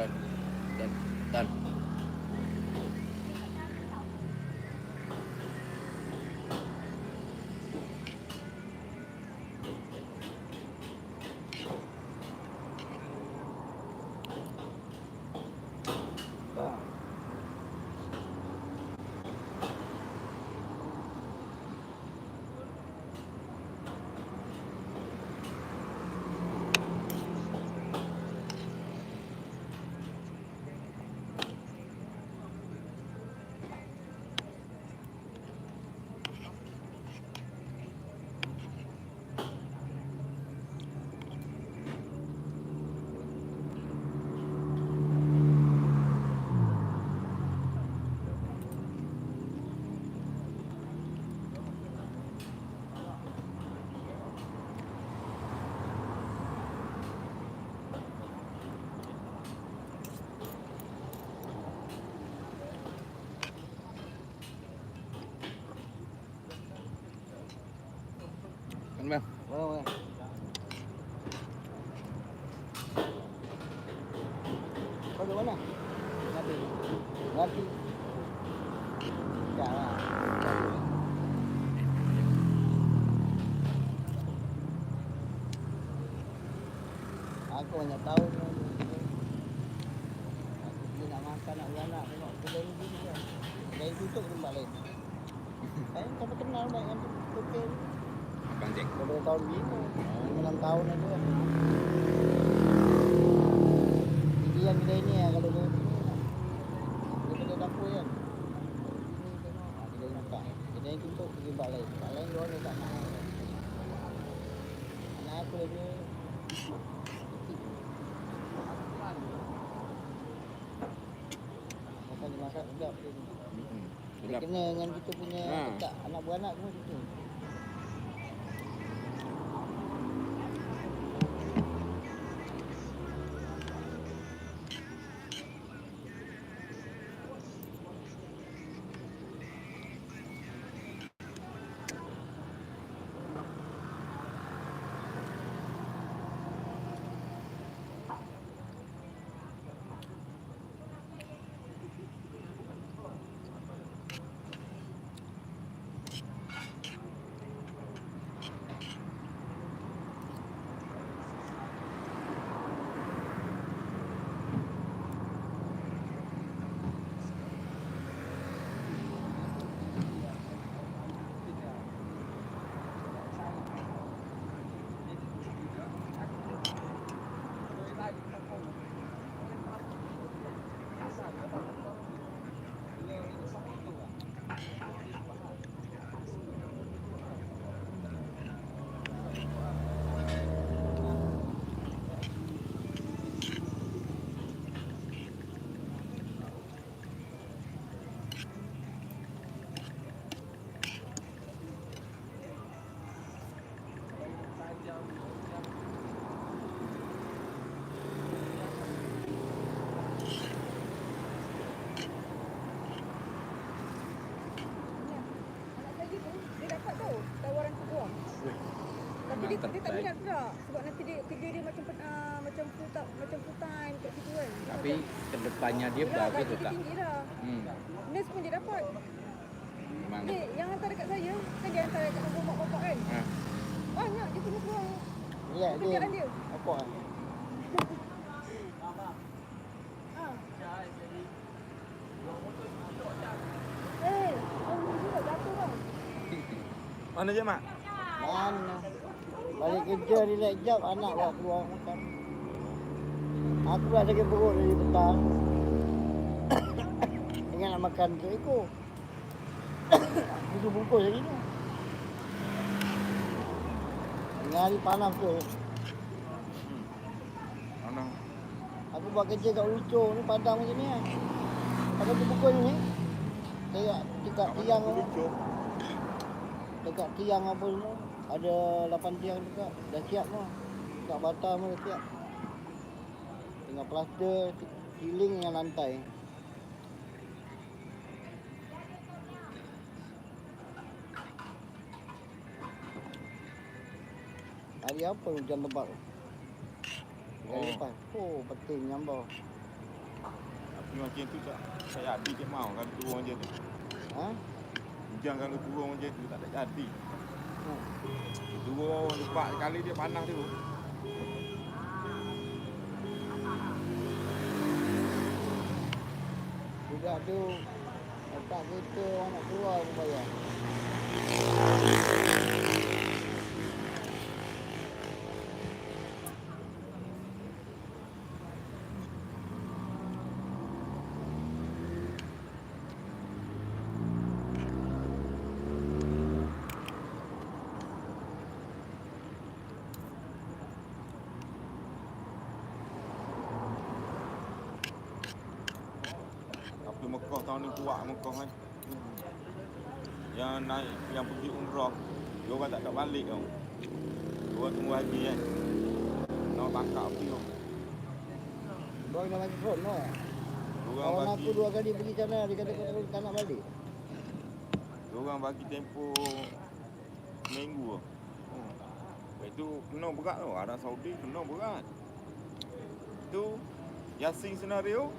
back. Kan bang? Oh, bang. Kau di mana? Nanti. Nanti. Jangan. Aku hanya tahu ni. Aku pergi nak makan nak beranak tengok kedai ni gini kan. Kedai tutup tempat lain. Saya tak kenal baik kan hotel ni. Abang Jack. Daripada tahun lima. Lima enam tahun aja. Kan Tinggian kedai ni lah kalau dia Dia kedai dapur kan. Ni tengok ah, Kedai buka Kedai tutup pergi bak lain. Bak lain dia orang tak nak. Anak aku lagi? Makan dia masak sedap dia. Dia kena dengan kita punya Ha. anak beranak semua situ Dia, dia tak minat pula sebab nanti dia kerja dia macam uh, macam full time macam full time kat situ kan. Tapi kedepannya dia bagus gaji tu dia tak? tinggi lah. Hmm. Nurse pun dia dapat. Memang. Dia yang hantar dekat saya, kan dia hantar dekat nombor mak bapak kan. Ha. Banyak dia punya peluang Ya dia dia. Apa ah? Ha. Eh, orang juga jatuh bang. Mana je mak? Mana? Balik kerja relax jap anak bawa keluar makan. Aku dah sakit perut dari petang. Ingat nak makan ke ekor. Tujuh bungkus lagi ni. Tengah hari panas tu. Mana? Aku buat kerja kat Uco ni padang macam ni kan. Pakai tu pukul ni. Dekat dekat tiang. Dekat tiang apa semua. Ada 8 tiang dekat. Dah siap semua. Dekat batam pun dah siap. Tinggal plaster, ceiling dengan lantai. Hari apa hujan lebat tu? Hari Oh. lepas. Oh, betul nyambau. Tapi macam tu tak tak jadi je mau kalau turun macam tu. Ha? Hujan kalau turun macam tu tak ada jadi. Ha. Turun lepas kali dia panas tu. Budak tu letak kereta orang nak keluar pun bayar. Tapi Ni kuat Mekah kan. Yang naik yang pergi umrah dia orang tak ada balik tau. Dia orang tunggu haji kan. Nak tangkap api tau. Orang dah bagi phone no. Dia orang bagi aku dua kali pergi sana dia kata kau tak nak balik. dia orang bagi tempo minggu tau. Hmm. Lepas tu kena berat tau. Arab Saudi kena berat. Tu Yasin senario.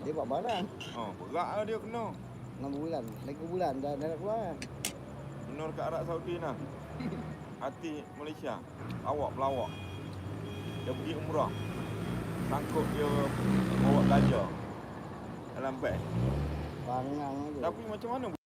Dia buat barang. Oh, berat lah dia kena. 6 bulan. Lagi bulan dah dah nak keluar kan. Kena dekat Arab Saudi nah. Hati Malaysia. Awak pelawak. Dia pergi umrah. Sangkut dia bawa belajar. Dalam beg. Bangang tu. Tapi macam mana